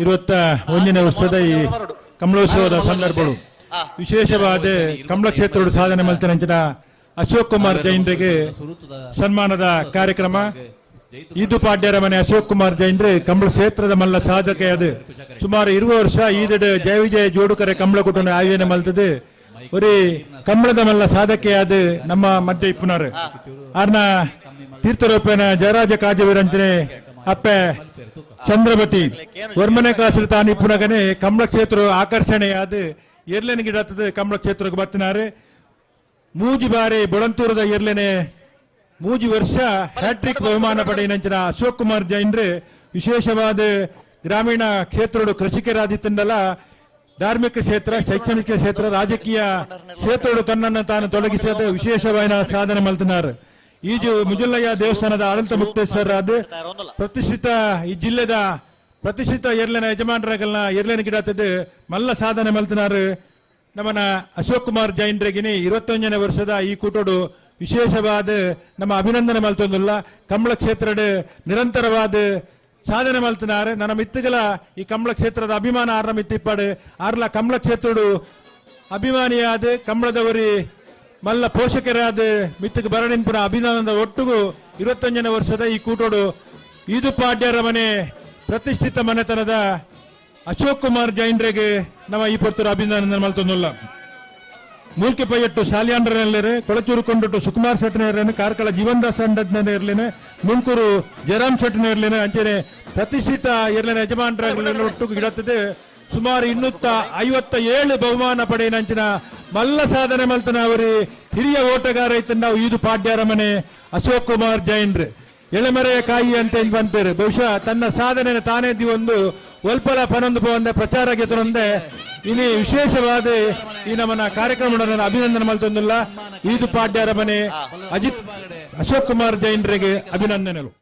ಇರುವತ್ತ ಒಂದಿನ ವರ್ಷದ ಈ ಕಮಲೋತ್ಸವದ ಸಂದರ್ಭಗಳು ವಿಶೇಷವಾದ ಕಮಲ ಕ್ಷೇತ್ರದ ಸಾಧನೆ ಮಲ್ತನಂಚಿನ ಅಶೋಕ್ ಕುಮಾರ್ ಜೈನ್ರಿಗೆ ಸನ್ಮಾನದ ಕಾರ್ಯಕ್ರಮ. ಇದು ಪಾಡ್ಯರ ಮನೆ ಅಶೋಕ್ ಕುಮಾರ್ ಜೈನ್ರು ಕಮಲ ಕ್ಷೇತ್ರದ ಮಲ್ಲ ಸಾಧಕೆಯಾದ ಸುಮಾರು ಇರುವ ವರ್ಷ ಈದಡ್ ಜಯ ವಿಜಯ ಜೋಡುಕರೆ ಕಮಲ ಕುಟುಂಬ ಆಯೋಜನೆ ಮಲ್ತದೆ ஒரு ಕಮಲದ ಮಲ್ಲ ಸಾಧಕೆಯಾದ ನಮ್ಮ ಮಧ್ಯ ಇಪ್ಪುನಾರು ಆರ್ನ ತೀರ್ಥರೂಪೇನ ಜಯರಾಜ ಕಾಜವೀರಂಜನೆ ಅಪ್ಪೆ ಚಂದ್ರಮತಿ ವರ್ಮನೆ ಕ್ಲಾಸ್ ತಾನಿ ಪುನಗನೆ ಕಮಲ ಕ್ಷೇತ್ರ ಆಕರ್ಷಣೆಯಾದ ಎರ್ಲೆನ್ ಗಿಡತ್ತದ ಕಮಲ ಕ್ಷೇತ್ರಕ್ಕೆ ಬರ್ತಿನಾರೆ. ಮೂಜಿ ಬಾರಿ ಬೊಳಂತೂರದ ಎರ್ಲೆನೆ ಮೂಜಿ ವರ್ಷ ಹ್ಯಾಟ್ರಿಕ್ ಬಹುಮಾನ ಪಡೆಯಿನಂಚಿನ ಅಶೋಕ್ ಕುಮಾರ್ ಜೈನ್ರು, ವಿಶೇಷವಾದ ಗ್ರಾಮೀಣ ಕ್ಷೇತ್ರಗಳು ಕೃಷಿಕರಾದಿತ್ತಂದಲ್ಲ, ಧಾರ್ಮಿಕ ಕ್ಷೇತ್ರ, ಶೈಕ್ಷಣಿಕ ಕ್ಷೇತ್ರ, ರಾಜಕೀಯ ಕ್ಷೇತ್ರಗಳು ತನ್ನನ್ನು ತಾನು ತೊಡಗಿಸಿದ ವಿಶೇಷವಾದ ಸಾಧನೆ ಮಲ್ತಿನಾರು ಈಜು ಮುಜುಲ್ಲಯ್ಯ ದೇವಸ್ಥಾನದ ಆಡಳಿತ ಮುಕ್ತೇಶ್ವರ ಪ್ರತಿಷ್ಠಿತ ಈ ಜಿಲ್ಲೆದ ಪ್ರತಿಷ್ಠಿತ ಎರ್ಲಿನ ಯಜಮಾನರಾಗಲ್ನ ಎರ್ಲಿನ ಗಿಡತದ್ದು ಮಲ್ಲ ಸಾಧನೆ ಮಲ್ತನಾರು ನಮ್ಮನ ಅಶೋಕ್ ಕುಮಾರ್ ಜೈನ್ರೆಗಿನಿ ಇರುವತ್ತೊಂದನೇ ವರ್ಷದ ಈ ಕೂಟೋಡು ವಿಶೇಷವಾದ ನಮ್ಮ ಅಭಿನಂದನೆ ಮಲ್ತೊಂದುಲ್ಲ ಕಂಬಳ ಕ್ಷೇತ್ರದ ನಿರಂತರವಾದ ಸಾಧನೆ ಮಲ್ತಿನಾರೆ. ನನ್ನ ಮಿತ್ತುಗಳ ಈ ಕಂಬಳ ಕ್ಷೇತ್ರದ ಅಭಿಮಾನ ಆರ್ನ ಮಿತ್ತಿಪ್ಪಾಡು. ಆರ್ಲ ಕಂಬಳ ಕ್ಷೇತ್ರಡು ಅಭಿಮಾನಿಯಾದ ಕಂಬಳದವರಿ ಮಲ್ಲ ಪೋಷಕರಾದ ಮಿತ್ತಿಗೆ ಬರಣಿಂಪುರ ಅಭಿನಂದನದ ಒಟ್ಟಿಗೂ ಇರುವತ್ತೊಂದನೇ ವರ್ಷದ ಈ ಕೂಟೋಡು ಈದು ಪಾಡ್ಯರ ಮನೆ ಪ್ರತಿಷ್ಠಿತ ಮನೆತನದ ಅಶೋಕ್ ಕುಮಾರ್ ಜೈನ್ರಿಗೆ ನಮ್ಮ ಈ ಪೊತ್ತರು ಅಭಿನಂದನ ಮಲ್ತೊಂದುಲ್ಲ. ಮೂಲ್ಕೆ ಪೈಯಟ್ಟು ಕೊಳಚೂರು ಕೊಂಡಟ್ಟು ಸುಕುಮಾರ್ ಶೆಟ್ಟನೇರ್ಲೇನೆ ಕಾರ್ಕಳ ಜೀವನ್ದಾಸ್ ಅಂಡದ್ನೇ ಇರ್ಲೇನೆ ಮುಂಕೂರು ಜಯರಾಮ್ ಶೆಟ್ಟನೇ ಇರಲಿನ ಅಂಚನೆ ಪ್ರತಿಷ್ಠಿತ ಇರಲಿನ ಯಜಮಾನರ ಒಟ್ಟು ಗಿಡತ್ತದೆ ಸುಮಾರು ಇನ್ನೂತ್ತ ಐವತ್ತ ಏಳು ಬಹುಮಾನ ಪಡೆಯಿನಂಚಿನ ಮಲ್ಲ ಸಾಧನೆ ಮಲ್ತನ ಅವರಿ. ಹಿರಿಯ ಓಟಗಾರ ಇತ್ತ ನಾವು ಈದು ಪಾಡ್ಯಾರ ಮನೆ ಅಶೋಕ್ ಕುಮಾರ್ ಜೈನ್ರು. ಎಳೆಮರೆಯ ಕಾಯಿ ಅಂತ ಹಿಂಗ್ ಬಂತೇರಿ ಬಹುಶಃ ತನ್ನ ಸಾಧನೆ ತಾನೇ ಒಂದು ಒಲ್ಪಲ ಪನೊಂದು ಬಂದ ಪ್ರಚಾರ ಗೆತನೊಂದೆ ಇಲ್ಲಿ ವಿಶೇಷವಾದ ಈ ನಮ್ಮನ ಕಾರ್ಯಕ್ರಮ ಅಭಿನಂದನೆ ಮಲ್ತೊಂದಿಲ್ಲ ಈದು ಪಾಡ್ಯಾರ ಮನೆ ಅಜಿತ್ ಅಶೋಕ್ ಕುಮಾರ್ ಜೈನ್ರಿಗೆ ಅಭಿನಂದನೆಗಳು.